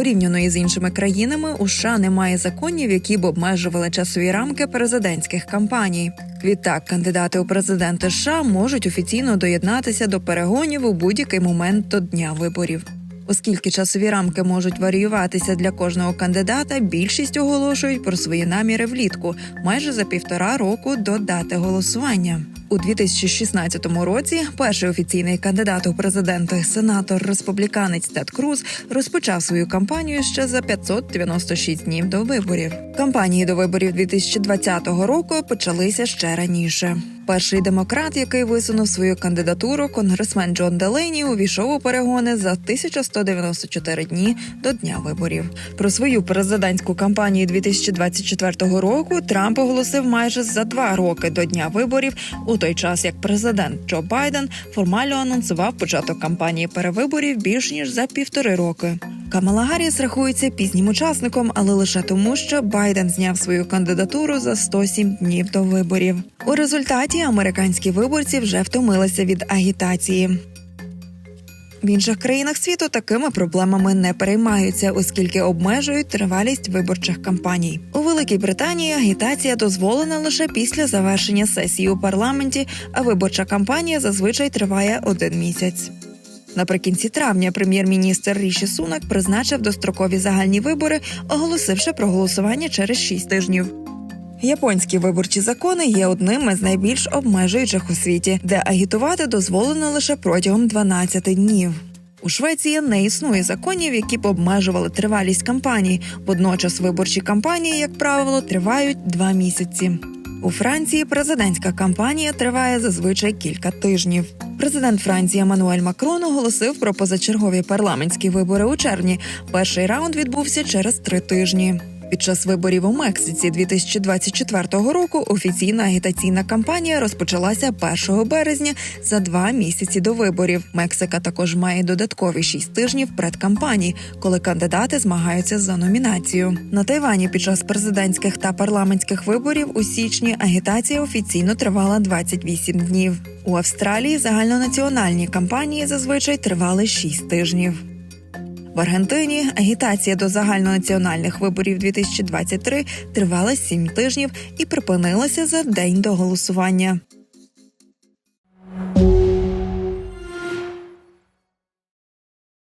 Порівняно із іншими країнами, у США немає законів, які б обмежували часові рамки президентських кампаній. Відтак, кандидати у президенти США можуть офіційно доєднатися до перегонів у будь-який момент до дня виборів. Оскільки часові рамки можуть варіюватися для кожного кандидата, більшість оголошують про свої наміри влітку майже за півтора року до дати голосування. У 2016 році перший офіційний кандидат у президенти, сенатор республіканець Тед Круз, розпочав свою кампанію ще за 596 днів до виборів. Кампанії до виборів 2020 року почалися ще раніше. Перший демократ, який висунув свою кандидатуру, конгресмен Джон Делейні, увійшов у перегони за 1194 дні до дня виборів. Про свою президентську кампанію 2024 року Трамп оголосив майже за два роки до дня виборів, у той час як президент Джо Байден формально анонсував початок кампанії перевиборів більш ніж за півтори роки. Камала Гарріс рахується пізнім учасником, але лише тому, що Байден зняв свою кандидатуру за 107 днів до виборів. У результаті американські виборці вже втомилися від агітації. В інших країнах світу такими проблемами не переймаються, оскільки обмежують тривалість виборчих кампаній. У Великій Британії агітація дозволена лише після завершення сесії у парламенті, а виборча кампанія зазвичай триває один місяць. Наприкінці травня прем'єр-міністр Ріші Сунак призначив дострокові загальні вибори, оголосивши про голосування через 6 тижнів. Японські виборчі закони є одним із найбільш обмежуючих у світі, де агітувати дозволено лише протягом 12 днів. У Швеції не існує законів, які б обмежували тривалість кампаній. Водночас виборчі кампанії, як правило, тривають два місяці. У Франції президентська кампанія триває зазвичай кілька тижнів. Президент Франції Еммануель Макрон оголосив про позачергові парламентські вибори у червні. Перший раунд відбувся через три тижні. Під час виборів у Мексиці 2024 року офіційна агітаційна кампанія розпочалася 1 березня за два місяці до виборів. Мексика також має додаткові шість тижнів предкампаній, коли кандидати змагаються за номінацію. На Тайвані під час президентських та парламентських виборів у січні агітація офіційно тривала 28 днів. У Австралії загальнонаціональні кампанії зазвичай тривали 6 тижнів. В Аргентині агітація до загальнонаціональних виборів 2023 тривала сім тижнів і припинилася за день до голосування.